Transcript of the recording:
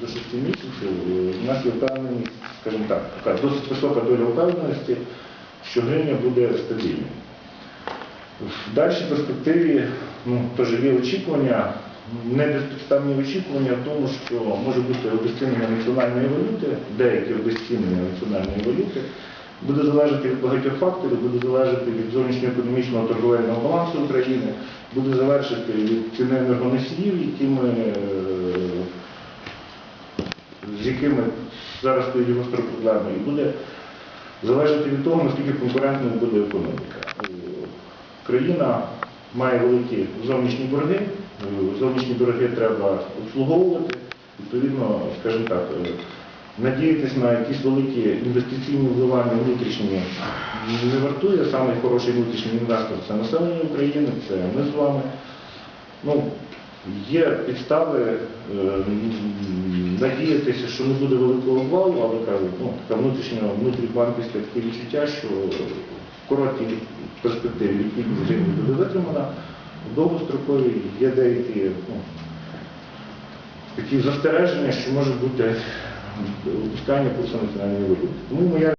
до 6 місяців у нас є впевненість, скажімо так, така досить висока доля впевненості, що гривня буде стабільною. В дальшій перспективі ну, теж є очікування, не безпідставні очікування в тому, що може бути обесцінення національної валюти, деякі обесцінення національної валюти, буде залежати від багатьох факторів, буде залежати від зовнішньоекономічного торговельного балансу України, буде залежати від ціни енергоносіїв, які ми, е, якими зараз стоїть гостро проблеми, і буде залежати від того, наскільки конкурентною буде економіка. Е, Країна має великі зовнішні борги, е, зовнішні борги треба обслуговувати, відповідно, скажімо так, е, надіятися на якісь великі інвестиційні вливання внутрішні не вартує. Самий хороший внутрішній інвестор це населення України, це ми з вами. Ну, є підстави надіятися, що не буде великого обвалу, але кажуть, ну, така внутрішня внутрібанківська таке відчуття, що в короткій перспективі ліквідність гривні буде витримана, в довгостроковій є деякі ну, такі застереження, що може бути опускання курсу національної валюти. Тому моя